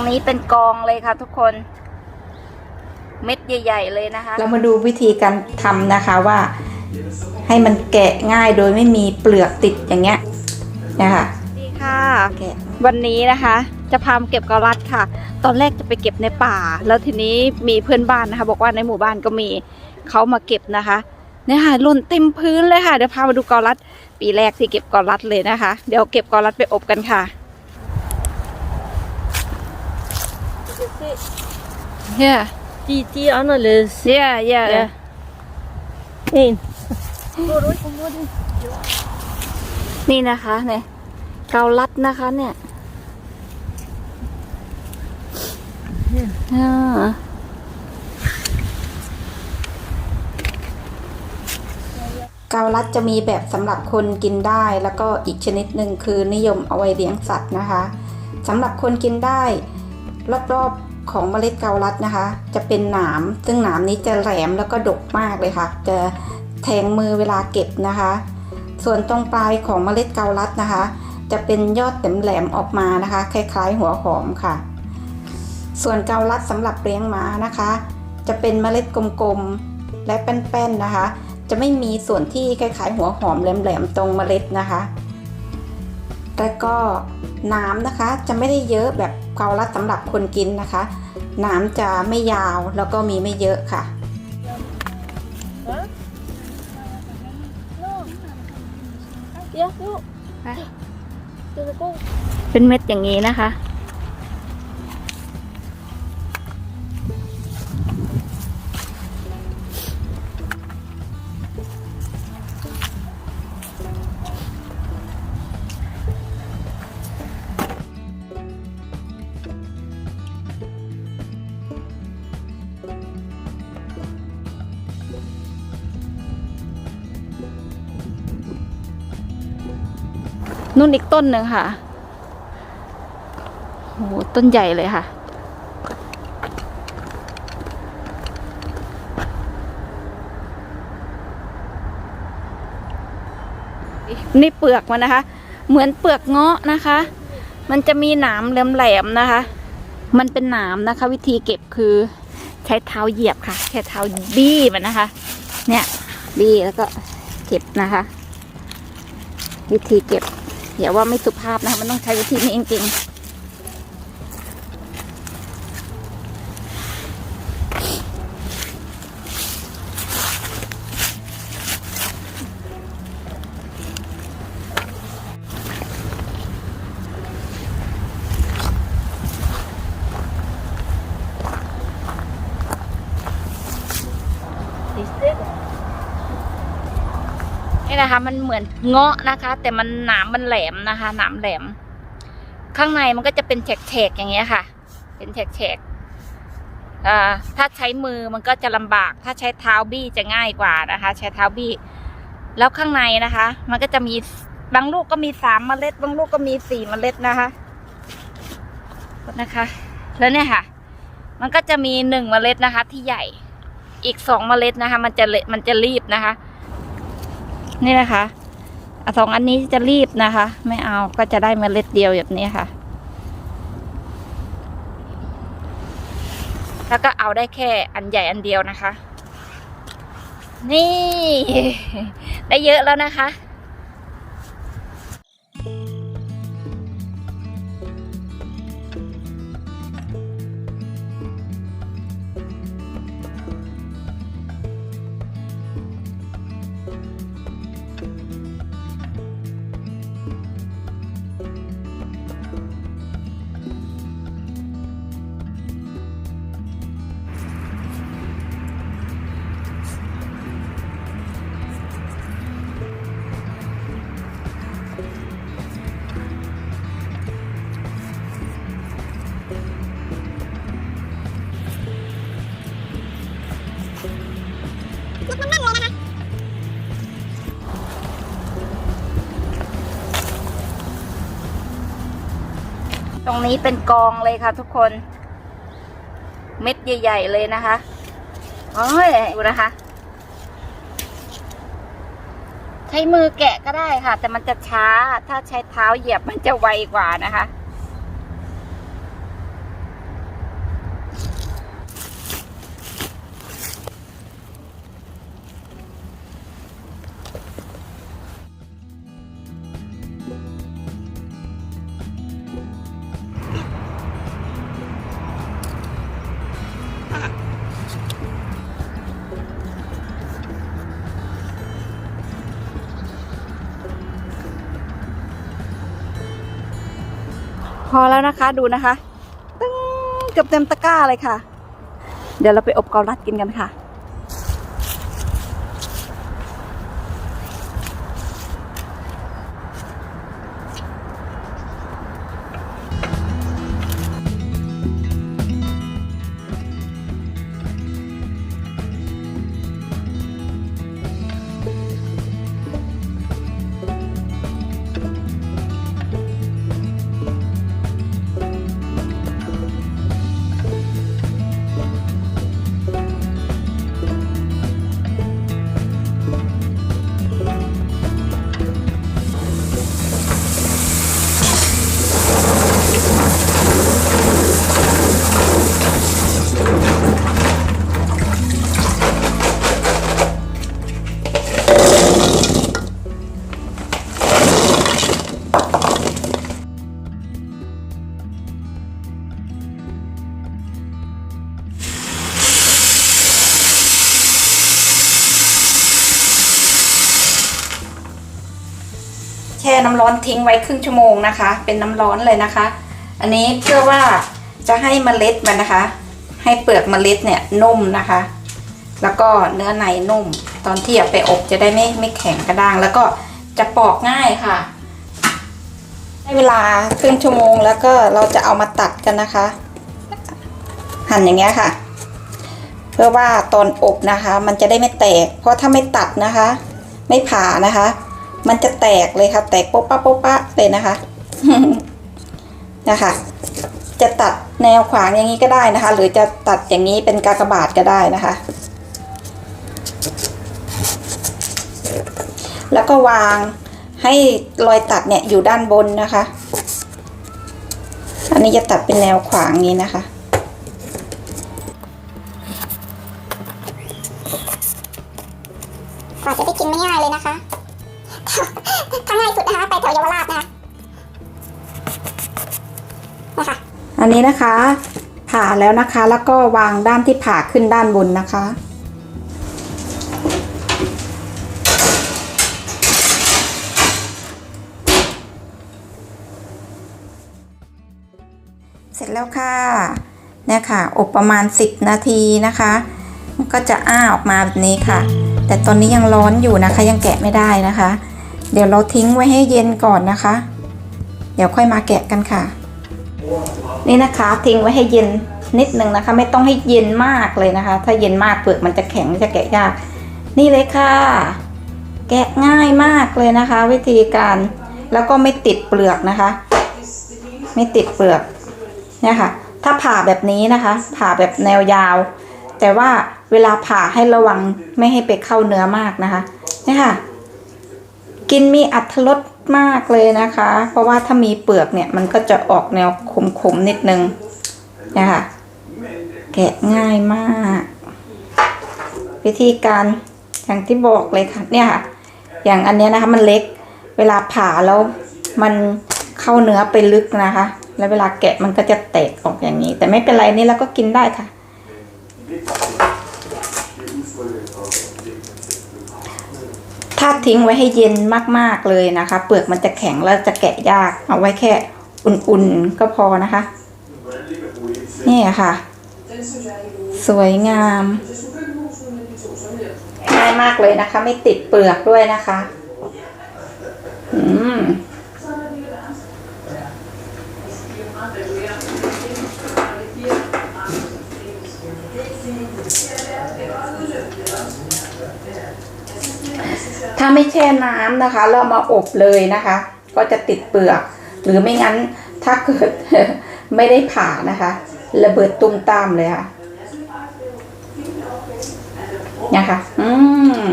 ตรงนี้เป็นกองเลยค่ะทุกคน เม็ดใหญ่ ๆ เลยนะคะ เรามาดูวิธีการทำนะคะว่า ให้มันแกะง่ายโดยไม่มีเปลือกติดอย่างเงี้ยนะคะดีค่ะแกะวันนี้นะคะ จะพามาเก็บกะรัดค่ะ ตอนแรกจะไปเก็บในป่า แล้วทีนี้มีเพื่อนบ้านนะคะ บอกว่าในหมู่บ้านก็มีเขามาเก็บนะคะเนี่ยค่ะหล่นเต็มพื้นเลยค่ะ เดี๋ยวพามาดูกอรัดปีแรกที่เก็บกอรัดเลยนะคะ เดี๋ยวเก็บกอรัดไปอบกันค่ะ เย่ Die, die anderledes. เย่เย่ Ja. Eén. นี่นะคะเนี่ยเกาลัดนะคะ เนี่ยอ่าเกาลัดจะมีแบบสำหรับคนกินได้ แล้วก็อีกชนิดหนึ่งคือนิยมเอาไว้เลี้ยงสัตว์นะคะสำหรับคนกินได้ รอบๆ ของเมล็ดเกาลัดนะคะ จะเป็นหนาม ซึ่งหนามนี้จะแหลมแล้วก็ดกมากเลยค่ะ จะแทงมือเวลาเก็บนะคะ ส่วนตรงปลายของเมล็ดเกาลัดนะคะ จะเป็นยอดแหลมๆออกมานะคะ คล้ายๆ หัวหอมค่ะ ส่วนเกาลัดสำหรับเลี้ยงม้านะคะ จะเป็นเมล็ดกลมๆและแป้นๆนะคะ จะไม่มีส่วนที่คล้ายๆ หัวหอมแหลมๆตรงเมล็ดนะคะ แล้วก็ น้ำนะคะจะไม่ได้เยอะแบบเการัดสำหรับคนกินนะคะ น้ำจะไม่ยาวแล้วก็มีไม่เยอะค่ะ เป็นเม็ดอย่างนี้นะคะ นุ่นอีกต้นหนึ่งค่ะโอ้โหต้นใหญ่เลยค่ะ นี่เปลือกมันนะคะ เหมือนเปลือกเงาะนะคะ มันจะมีหนามแหลมๆนะคะ มันเป็นหนามนะคะ วิธีเก็บคือใช้เท้าเหยียบค่ะใช้เท้าบี้มันนะคะ เนี่ยบี้แล้วก็เก็บนะคะ วิธีเก็บ อย่าว่าไม่สุภาพนะคะมันต้องใช้วิธีนี้จริงๆ นี่นะคะ มันเหมือนเงาะนะคะ แต่มันหนามมันแหลมนะคะหนามแหลม ข้างในมันก็จะเป็นแฉกๆอย่างเงี้ยค่ะ เป็นแฉกๆถ้าใช้มือมันก็จะลำบาก ถ้าใช้เท้าบี้จะง่ายกว่านะคะ ใช้เท้าบี้ แล้วข้างในนะคะ มันก็จะมีบางลูกก็มีสามเมล็ด บางลูกก็มีสี่เมล็ดนะคะนะคะ แล้วเนี่ยค่ะ มันก็จะมีหนึ่งเมล็ดนะคะ ที่ใหญ่อีกสองเมล็ดนะคะ มันจะมันจะรีบนะคะ นี่นะคะสองอันนี้จะรีบนะคะ ไม่เอาก็จะได้เมล็ดเดียวแบบนี้ค่ะ แล้วก็เอาได้แค่อันใหญ่อันเดียวนะคะ นี่ ได้เยอะแล้วนะคะ นี้เป็นกองเลยค่ะ ทุกคน เม็ดใหญ่ ๆ เลยนะคะโอ้ยดูนะคะ ใช้มือแกะก็ได้ค่ะ แต่มันจะช้า ถ้าใช้เท้าเหยียบมันจะไวกว่านะคะ อแล้วนะคะ ดูนะคะตึ้งเกือบเต็มตะกร้าเลยค่ะ เดี๋ยวเราไปอบเกาลัดกินกันค่ะ ช่น้ำร้อนทิ้งไว้ครึ่งชั่วโมงนะคะ เป็นน้ำร้อนเลยนะคะ อันนี้เพื่อว่าจะให้เมล็ดมันนะคะ ให้เปลือกเมล็ดเนี่ยนุ่มนะคะ แล้วก็เนื้อในนุ่ม ตอนที่เอาไปอบจะได้ไม่ไม่แข็งกระด้าง แล้วก็จะปอกง่ายค่ะให้เวลาครึ่งชั่วโมงแล้วก็เราจะเอามาตัดกันนะคะ หั่นอย่างเงี้ยค่ะเพื่อว่าตอนอบนะคะ มันจะได้ไม่แตก เพราะถ้าไม่ตัดนะคะ ไม่ผ่านะคะ มันจะแตกเลยค่ะ แตกโป๊ะปะโป๊ะปะเลยนะคะ นะคะ จะตัดแนวขวางอย่างนี้ก็ได้นะคะ หรือจะตัดอย่างนี้เป็นกากบาทก็ได้นะคะ แล้วก็วางให้รอยตัดเนี่ยอยู่ด้านบนนะคะ อันนี้จะตัดเป็นแนวขวางอย่างนี้นะคะ นนี้นะคะ ผ่าแล้วนะคะ แล้วก็วางด้านที่ผ่าขึ้นด้านบนนะคะ เสร็จแล้วค่ะเนี่ยค่ะ อบประมาณ 10 นาทีนะคะมันก็จะอ้าออกมาแบบนี้ค่ะ แต่ตอนนี้ยังร้อนอยู่นะคะ ยังแกะไม่ได้นะคะ เดี๋ยวเราทิ้งไว้ให้เย็นก่อนนะคะ เดี๋ยวค่อยมาแกะกันค่ะ นี่นะคะทิ้งไว้ให้เย็นนิดนึงนะคะ ไม่ต้องให้เย็นมากเลยนะคะ ถ้าเย็นมากเปลือกมันจะแข็งจะแกะยาก นี่เลยค่ะ แกะง่ายมากเลยนะคะ วิธีการแล้วก็ไม่ติดเปลือกนะคะ ไม่ติดเปลือกเนี่ยค่ะ ถ้าผ่าแบบนี้นะคะ ผ่าแบบแนวยาว แต่ว่าเวลาผ่าให้ระวังไม่ให้ไปเข้าเนื้อมากนะคะเนี่ยค่ะ กินมีอัตรส มากเลยนะคะ เพราะว่าถ้ามีเปลือกเนี่ยมันก็จะออกแนวขมๆนิดนึงนะคะแกะง่ายมาก วิธีการอย่างที่บอกเลยค่ะเนี่ยค่ะ อย่างอันนี้นะคะมันเล็กเวลาผ่าแล้วมันเข้าเนื้อไปลึกนะคะ แล้วเวลาแกะมันก็จะแตกออกอย่างนี้ แต่ไม่เป็นไรนี่เราก็กินได้ค่ะ ถ้าทิ้งไว้ให้เย็นมากๆเลยนะคะ เปลือกมันจะแข็งแล้วจะแกะยาก เอาไว้แค่อุ่นๆก็พอนะคะ นี่ค่ะ สวยงามง่ายมากเลยนะคะ ไม่ติดเปลือกด้วยนะคะ อืม ถ้าไม่แช่น้ำนะคะแล้วเอามาอบเลยนะคะ ก็จะติดเปลือก หรือไม่งั้นถ้าเกิดไม่ได้ผ่านะคะ ระเบิดตุ้มตามเลยค่ะนะคะ อืม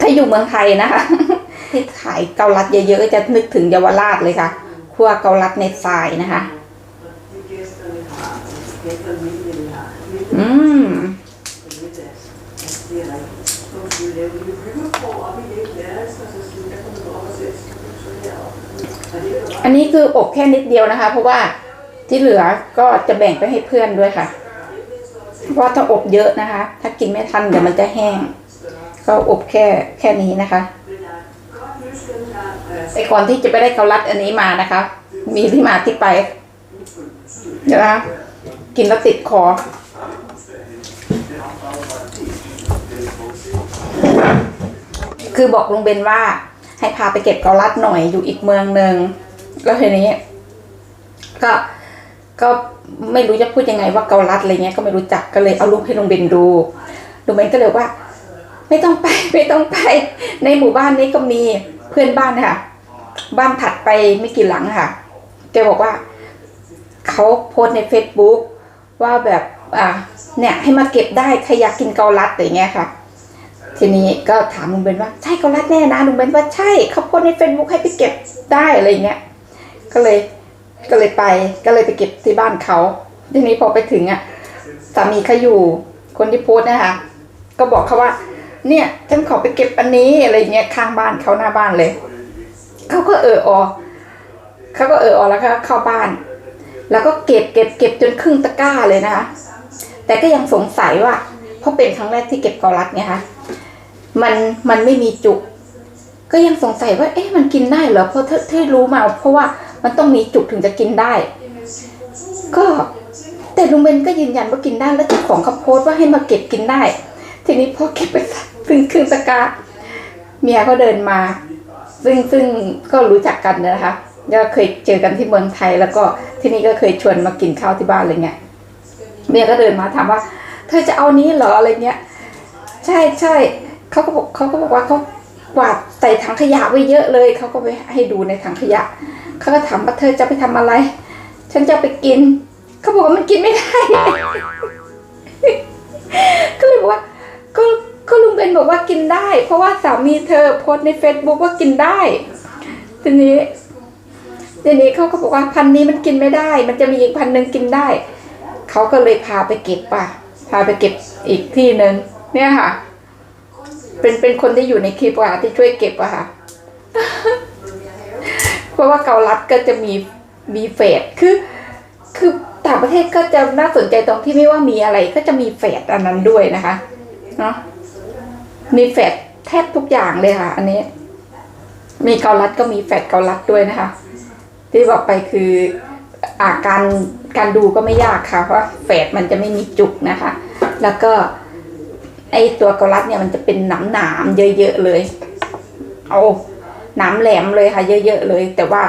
ถ้าอยู่เมืองไทยนะคะ ที่ขายเกาลัดเยอะๆจะนึกถึงเยาวราชเลยค่ะคั่วเกาลัดในทรายนะคะ อืมอันนี้คืออบแค่นิดเดียวนะคะ เพราะว่าที่เหลือก็จะแบ่งไปให้เพื่อนด้วยค่ะ เพราะว่าถ้าอบเยอะนะคะ ถ้ากินไม่ทันเดี๋ยวมันจะแห้ง ก็อบแค่แค่นี้นะคะไอก่อนที่จะไปได้เกาลัดอันนี้มานะคะ มีที่มาที่ไป เดี๋ยวนะคะ กินแล้วติดคอ คือบอกลุงเบนว่า ให้พาไปเก็บเกาลัดหน่อยอยู่อีกเมืองหนึ่งแล้วทีนี้ ก็ก็ไม่รู้จะพูดยังไงว่าเกาลัดอะไรเงี้ยก็ไม่รู้จักก็เลยเอารูปให้ลุงเบนดูลุงเบนก็เลยว่า ไม่ต้องไปไม่ต้องไป ในหมู่บ้านนี้ก็มีเพื่อนบ้านค่ะ บ้านถัดไปไม่กี่หลังค่ะแกบอกว่าเขาโพสใน Facebook ว่าแบบอ่าเนี่ยให้มาเก็บได้ใครอยากกินเกาลัดอย่างเงี้ยค่ะ ทีนี้ก็ถามลุงเบนว่าใช่เกาลัดแน่นะลุงเบนว่าใช่เขาโพสใน Facebook ให้ไปเก็บได้อะไรเงี้ยก็เลยก็เลยไปก็เลยไปเก็บที่บ้านเขาทีนี้พอไปถึงอะสามีเขาอยู่คนที่โพสนะคะก็บอกเขาว่า เนี่ยฉันขอไปเก็บอันนี้อะไรเงี้ยข้างบ้านเขาหน้าบ้านเลยเขาก็เอออเขาก็เอออแล้วก็เข้าบ้าน แล้วก็เก็บเก็บเก็บจนครึ่งตะกร้าเลยนะคะ แต่ก็ยังสงสัยว่าเพราะเป็นครั้งแรกที่เก็บเกาลัดเนี่ยค่ะมันมันไม่มีจุก ก็ยังสงสัยว่า เอ๊ะมันกินได้เหรอเพราะที่รู้มา เพราะว่ามันต้องมีจุกถึงจะกินได้ ก็แต่ลุงเบนก็ยืนยันว่ากินได้แล้วเจ้าของเขาโพสต์ว่าให้มาเก็บกินได้ ทีนี้พอเก็บไปสักซึ่งครึ่งตะกร้าเมียก็เดินมา ซึ่งซึ่งก็รู้จักกันนะคะ แล้วเคยเจอกันที่เมืองไทย แล้วก็ที่นี่ก็เคยชวนมากินข้าวที่บ้านอะไรเงี้ยเมียก็เดินมาถามว่า เธอจะเอานี้เหรออะไรเงี้ย ใช่ใช่เขาก็บอกเขาก็บอกว่าเขากวาดใส่ถังขยะไว้เยอะเลยเขาก็ไปให้ดูในถังขยะเขาก็ถามว่าเธอจะไปทำอะไร ฉันจะไปกินเขาบอกว่ามันกินไม่ได้ ก็เลยบอกว่า ก็ก็ลุงเบนบอกว่ากินได้ เพราะว่าสามีเธอโพสในเฟซบุ๊กว่ากินได้ทีนี้ ทีนี้เขาก็บอกว่าพันนี้มันกินไม่ได้ มันจะมีอีกพันหนึ่งกินได้ เขาก็เลยพาไปเก็บป่ะ พาไปเก็บอีกที่หนึ่งเนี่ยค่ะ เป็นเป็นคนที่อยู่ในคลิปอะที่ช่วยเก็บอะค่ะ เพราะว่าเกาลัดก็จะมีมีเฟดคือ คือต่างประเทศก็จะน่าสนใจตรงที่ไม่ว่ามีอะไรก็จะมีเฟดอันนั้นด้วยนะคะเนาะมีแฟดแทบทุกอย่างเลยค่ะ อันนี้ มีเกาลัดก็มีแฟดเกาลัดด้วยนะคะ ที่บอกไปคืออาการการดูก็ไม่ยากค่ะ เพราะแฟดมันจะไม่มีจุกนะคะ แล้วก็ไอตัวเกาลัดเนี่ยมันจะเป็นหนามหนามๆเยอะๆเลย เอาหนามแหลมเลยค่ะ เยอะๆเลย แต่ว่า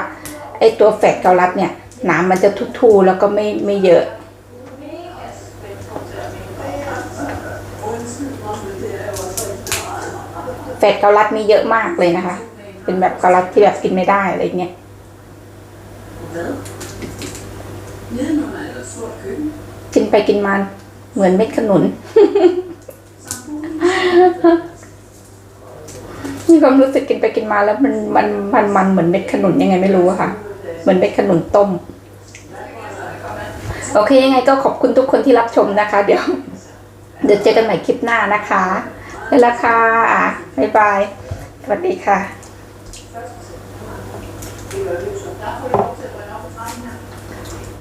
ไอตัวแฟดเกาลัดเนี่ยหนามมันจะทุๆแล้วก็ไม่ไม่เยอะแฟดเกาลัดมีเยอะมากเลยนะคะ เป็นแบบเกาลัดที่แบบกินไม่ได้อะไรเงี้ย กินไปกินมาเหมือนเม็ดขนุน มีความรู้สึกกินไปกินมาแล้วมันมันมันมันเหมือนเม็ดขนุนยังไงไม่รู้อะค่ะ เหมือนเม็ดขนุนต้ม โอเคยังไงก็ขอบคุณทุกคนที่รับชมนะคะ เดี๋ยว เดี๋ยวเจอกันใหม่คลิปหน้านะคะไปและค่ะบ๊ายบาย สวัสดีค่ะ